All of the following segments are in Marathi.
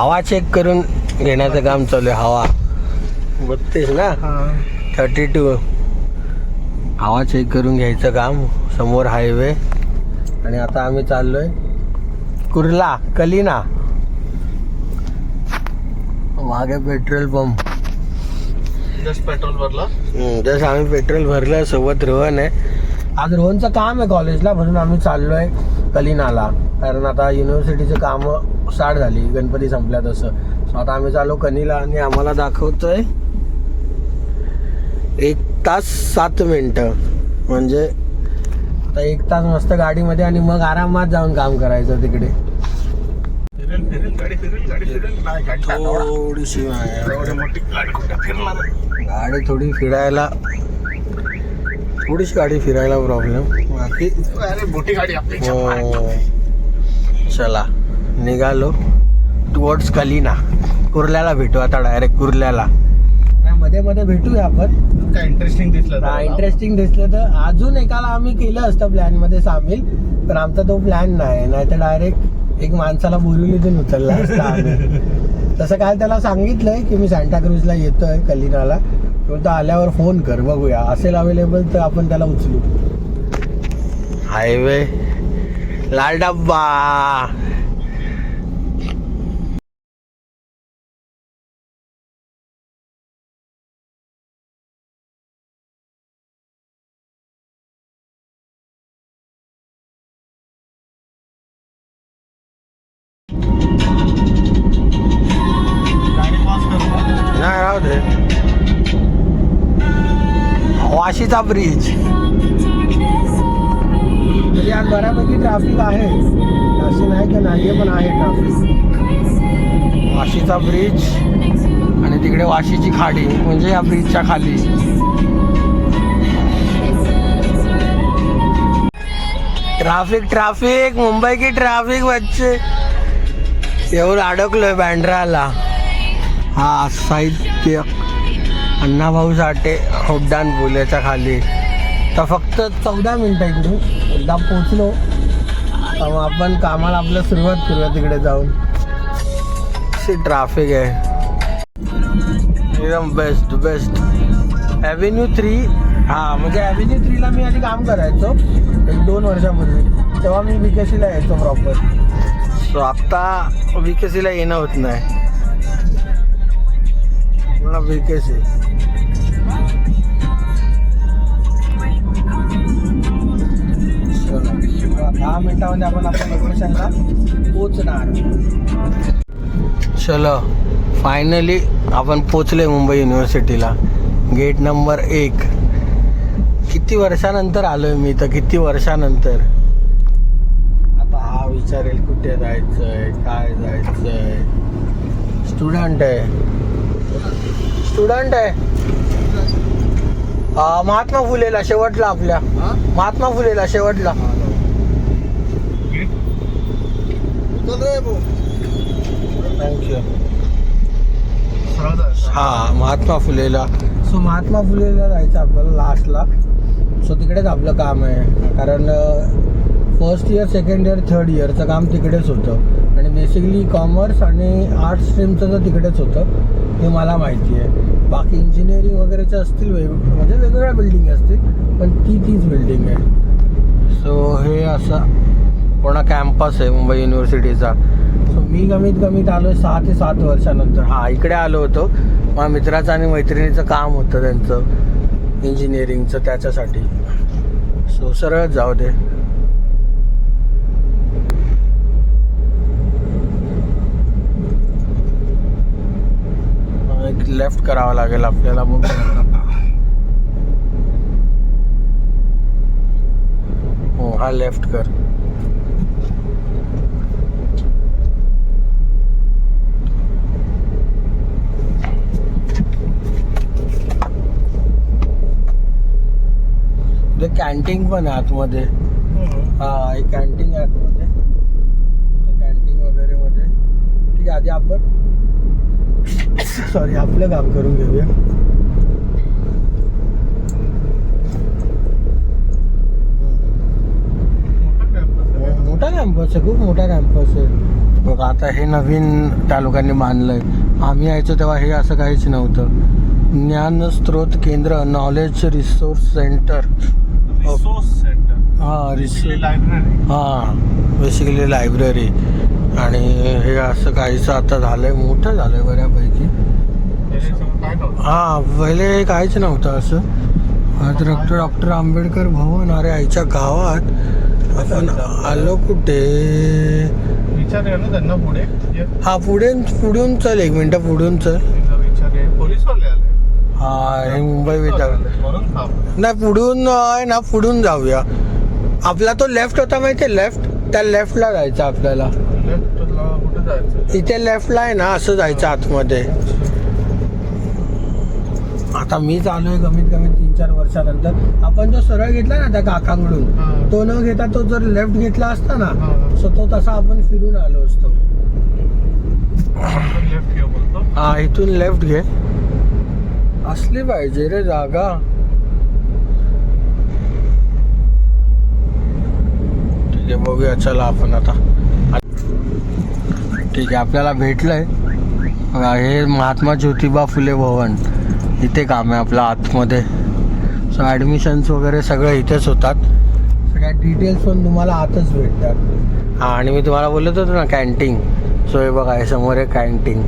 हवा चेक करून घेण्याचं काम चालू आहे हवा. बघतेस ना? थर्टी टू हवा चेक करून घ्यायचं काम समोर हायवे आणि आता आम्ही चाललोय कुर्ला कलिना. मागे पेट्रोल पंप जस्ट पेट्रोल भरला? जसं आम्ही पेट्रोल भरलं सोबत रोहन आहे. आज रोहनचं काम आहे कॉलेजला म्हणून आम्ही चाललोय. कलिनाला कारण आता युनिव्हर्सिटीचं काम स्टार्ट झाली गणपती संपल्या तसं. सो आता आम्ही चाललो कनिला आणि आम्हाला दाखवतोय एक तास सात मिनटं. म्हणजे आता एक तास मस्त गाडीमध्ये आणि मग आरामात जाऊन काम करायचं तिकडे. थोडीशी गाडी थोडी फिरायला थोडीशी गाडी फिरायला प्रॉब्लेम हो. चला निघालो टुवर्ड्स कलिना. कुर्ल्याला भेटू आता डायरेक्ट कुर्ल्याला. मध्ये मध्ये भेटूया आपण. काय इंटरेस्टिंग दिसलं तर इंटरेस्टिंग दिसलं तर अजून एकाला आम्ही केलं असतं प्लॅनमध्ये सामील पण आमचा तो प्लॅन नाही. नाही तर डायरेक्ट एक माणसाला बोलवलीतून उचलला असता आम्ही. तसं काल त्याला सांगितलंय की मी सांताक्रूजला येतोय कलिनाला. तो आल्यावर फोन कर बघूया. असेल अवेलेबल तर आपण त्याला उचलू. हायवे. लाल डब्बा. नाही राहू दे. वाशीचा ब्रिज म्हणजे आज बऱ्यापैकी ट्रॅफिक आहे. असे नाही की नाही पण आहे ट्रॅफिक वाशीचा ब्रिज आणि तिकडे वाशीची खाडी म्हणजे या ब्रिजच्या खाली. ट्राफिक ट्राफिक मुंबई की ट्राफिक बच्चे. एवढं अडकलोय बँड्राला हा साहित्य अण्णाभाऊ साठे होड्डान बोल्याच्या खाली. तर फक्त चौदा मिनटं इकडून एकदा पोचलो तर आपण कामाला आपलं सुरुवात करूया तिकडे जाऊन. अशी ट्राफिक आहे. एकदम बेस्ट बेस्ट ॲव्हेन्यू थ्री हां म्हणजे ॲव्हेन्यू थ्रीला मी आधी काम करायचो. एक दोन वर्षापूर्वी. तेव्हा मी विकेसीला यायचो प्रॉपर सो आत्ता विकेसीला येणं होत नाही. पूर्ण विकेसी दहा मिनिटामध्ये आपण आपल्या लोकेशनला पोचणार चलो फायनली आपण पोचले मुंबई युनिव्हर्सिटीला गेट नंबर एक. किती वर्षानंतर आलोय मी तर किती वर्षानंतर? आता हा विचारेल कुठे जायचंय काय जायचंय? स्टुडंट आहे. स्टुडंट आहे. महात्मा फुलेला शेवटला आपल्या. महात्मा फुलेला शेवटला. जायचं. हा महात्मा फुलेला. सो महात्मा फुलेला जायचं आपल्याला लास्टला सो तिकडेच आपलं काम आहे. कारण first year second year third इयरचं काम तिकडेच होतं. आणि बेसिकली कॉमर्स आणि आर्ट्स स्ट्रीमचं तर तिकडेच होतं. हे मला माहिती आहे. बाकी इंजिनिअरिंग वगैरेचे असतील वेग म्हणजे वेगवेगळ्या बिल्डिंग असतील पण ती तीच बिल्डिंग आहे. सो हे असं पूर्ण कॅम्पस आहे मुंबई युनिव्हर्सिटीचा सो मी कमीत कमीत आलो आहे सहा ते सात वर्षानंतर. हा इकडे आलो होतो. माझ्या मित्राचं आणि मैत्रिणीचं काम होतं त्यांचं. इंजिनिअरिंगचं त्याच्यासाठी. सो सरळ जाऊ दे. एक लेफ्ट करावं लागेल आपल्याला मग. हो हा लेफ्ट कर ते कॅन्टीन पण आहे आतमध्ये. हा एक कॅन्टीन आहे आतमध्ये. कॅन्टीन वगैरे मध्ये. ठीक आहे आधी आपण सॉरी आपलं काम करून घेऊया. मोठा आहे. कॅम्पस आहे खूप मोठा कॅम्पस आहे. बघ आता हे नवीन त्या लोकांनी बांधलंय. आम्ही यायचो तेव्हा हे असं काहीच नव्हतं. ज्ञान स्त्रोत केंद्र knowledge resource centre resource centre. हा रिसोर्स लायब्ररी हां बेसिकली लायब्ररी आणि हे असं काहीचं आता झालंय मोठं झालंय बऱ्यापैकी. हां पहिले काहीच नव्हतं असं. डॉक्टर डॉक्टर आंबेडकर भवन अरे आईच्या गावात आपण आलो कुठे? विचारूया ना त्यांना पुढे. हा पुढे पुढून चल एक मिनटं पुढून चल. तिला विचारूया. पोलीस वाले आले. हा मुंबई थांब. नाही पुढून आहे ना पुढून जाऊया. आपला तो लेफ्ट होता माहितीये लेफ्ट त्या लेफ्टला जायचं आपल्याला. इथे लेफ्टला आहे ना असं जायचं आतमध्ये. आता मी चालू आहे कमीत कमी तीन चार वर्षानंतर. आपण जो सरळ घेतला ना त्या काकांकडून. तो न घेता तो जर लेफ्ट घेतला असता ना. सो तो तसा आपण फिरून आलो असतो. हा इथून लेफ्ट घे. असली पाहिजे रे जागा. ठीक आहे बघूया चला आपण आता. ठीक आहे आपल्याला भेटलंय. हे महात्मा ज्योतिबा फुले भवन. इथे काम आहे आपलं आतमध्ये. सो ॲडमिशन्स वगैरे सगळं इथेच होतात. सगळ्या डिटेल्स पण तुम्हाला आतच भेटतात. हां आणि मी तुम्हाला बोलत होतो ना कॅन्टीन सो हे बघा हे समोर आहे कॅन्टीन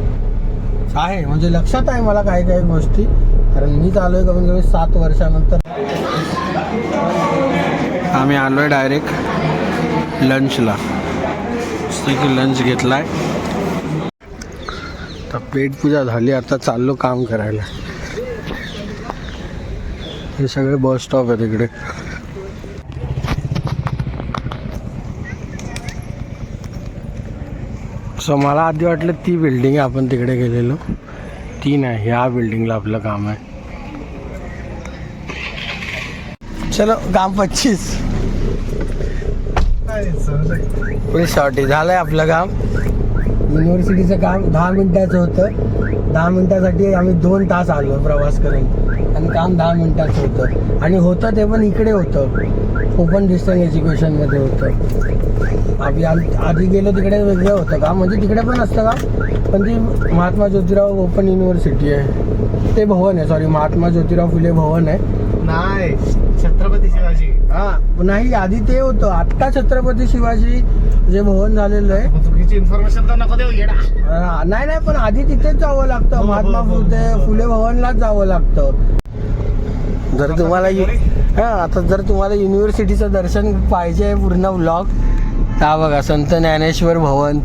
आहे. म्हणजे लक्षात आहे मला काही काही गोष्टी. कारण मीच आलो आहे कमीत कमी सात वर्षानंतर. आम्ही आलो आहे डायरेक्ट लंचला की लंच घेतला आहे तर पेटपूजा झाली आता चाललो काम करायला. हे सगळे बस स्टॉप आहे तिकडे सो मला आधी वाटलं ती बिल्डिंग आहे आपण तिकडे गेलेलो. ती नाही ह्या बिल्डिंगला आपलं काम आहे. चलो काम पच्चीस. काय शॉर्टी झालंय आपलं काम. युनिव्हर्सिटीचं काम दहा मिनिटाचं होतं. दहा मिनिटासाठी आम्ही दोन तास आलो प्रवास करून. आणि काम दहा मिनिटाचं होतं. आणि होतं ते पण इकडे होतं. ओपन डिस्टन्स एज्युकेशनमध्ये होतं. आधी आधी गेलो तिकडे वेगळं होतं का? म्हणजे तिकडे पण असतं का? पण ती महात्मा ज्योतिराव ओपन युनिव्हर्सिटी आहे. ते भवन आहे सॉरी महात्मा ज्योतिराव फुले भवन आहे. नाही छत्रपती शिवाजी. हा नाही आधी ते होतं. आत्ता छत्रपती शिवाजी जे भवन झालेलं आहे. चुकीची इन्फॉर्मेशन तर नको देऊ येडा. हा, नाही नाही पण आधी तिथेच जावं लागतं. हो, हो, महात्मा हो, फुले. फुले भवनलाच जावं लागतं. जर तुम्हाला यु- हा आता जर तुम्हाला युनिव्हर्सिटीचं दर्शन पाहिजे पूर्ण ब्लॉग हा बघा संत ज्ञानेश्वर भवन.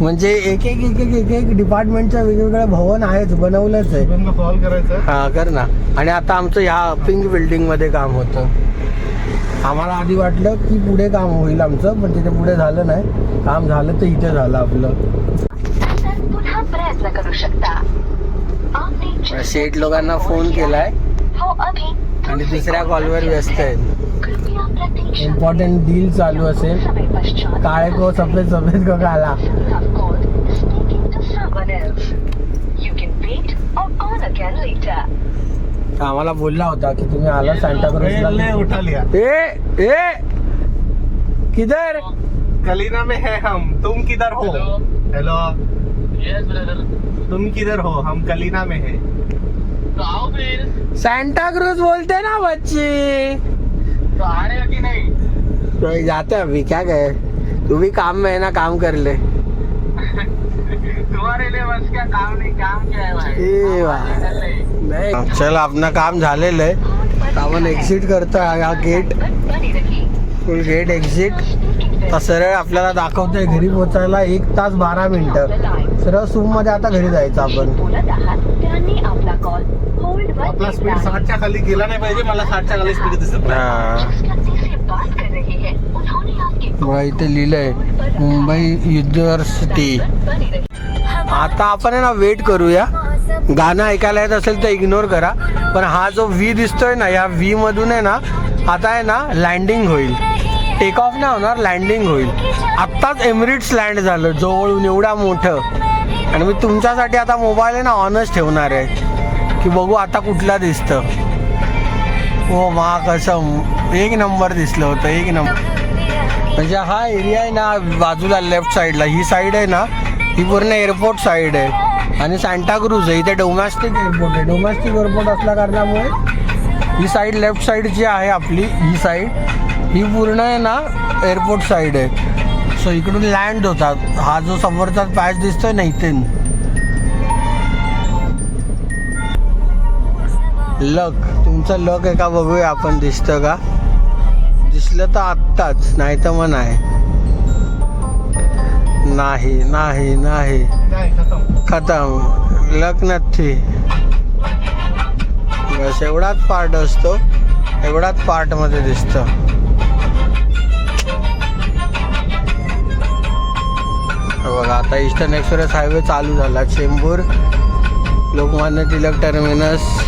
म्हणजे एक एक एक एक एक एक डिपार्टमेंटचं वेगवेगळं भवन आहेच बनवलंच आहे. शुभमला कॉल करायचा. हा कर ना. आणि आता आमचं ह्या पिंक बिल्डिंगमध्ये काम होतं. आम्हाला आधी वाटलं की पुढे काम होईल आमचं पण तिथे पुढे झालं नाही. काम झालं तर इथे झालं आपलं. शेठ लोकांना फोन केलाय. हो आणि दुसऱ्या कॉलवर व्यस्त आहेत. इम्पॉर्टंट डील चालू असेल. काळे को सफ़ेद सफ़ेद को काला. आम्हाला बोलला होता की तुम्ही आला सांता ले. क्रूजला उठा लिया. ए ए. किधर? कलीना में है हम. तुम किधर हो? हेलो तुम किधर हो? हम कलीना में है. तो आओ फिर. सांता क्रूज बोलते ना बच्ची. तो आ रहे हो कि नहीं? तो जाते हैं अभी क्या गए तू भी काम में है ना काम कर ले। तुम्हारे लिए बस क्या काम नहीं काम क्या है भाई. नाही। चल आपलं काम झालेलं आहे आपण एक्झिट करतोय हा गेट फुल गेट एक्झिट तर सरळ आपल्याला दाखवतोय घरी पोचायला एक तास बारा मिनिटं. सरळ सूममध्ये आता घरी जायचं आपण. बोलत आहात त्यांनी आपला स्पीड. साठच्या खाली गेला नाही पाहिजे मला साठच्या खाली स्पीड दिसत नाही. जिस व्यक्ति से बात कर रहे उन्होंने आपके बघा इथे लिहिलंय मुंबई युनिव्हर्सिटी आता आपण आहे ना वेट करूया. गाणं ऐकायला येत असेल तर इग्नोर करा. पण हा जो व्ही दिसतोय ना या व्ही मधून आहे ना आता आहे ना लँडिंग होईल. टेक ऑफ नाही होणार लँडिंग होईल. आत्ताच एमिरेट्स लँड झालं जवळून एवढा मोठं. आणि मी तुमच्यासाठी आता मोबाईल आहे ना ऑनच ठेवणार आहे. की बघू आता कुठला दिसतं. हो मा कसं एक नंबर दिसलं होतं एक नंबर. म्हणजे हा एरिया आहे ना बाजूला लेफ्ट साईडला ही साईड आहे ना ही पूर्ण एअरपोर्ट साईड आहे. आणि सांताक्रूज आहे इथे डोमॅस्टिक एअरपोर्ट आहे. डोमॅस्टिक एअरपोर्ट असल्या कारणामुळे ही साईड लेफ्ट साईड जी आहे आपली ही साईड ही पूर्ण आहे ना एअरपोर्ट साईड आहे. सो इकडून लँड होतात. हा जो समोरचा पॅच दिसतोय ना इथे लक. तुमचं लक आहे का बघूया आपण दिसतं का? दिसलं तर आत्ताच नाही तर मग नाही. नाही नाही नाही. खतम. लक नथी. बस एवढाच पार्ट असतो. एवढाच पार्टमध्ये दिसतं. बघा आता ईस्टर्न एक्सप्रेस हायवे चालू झाला. चेंबूर लोकमान्य टिळक टर्मिनस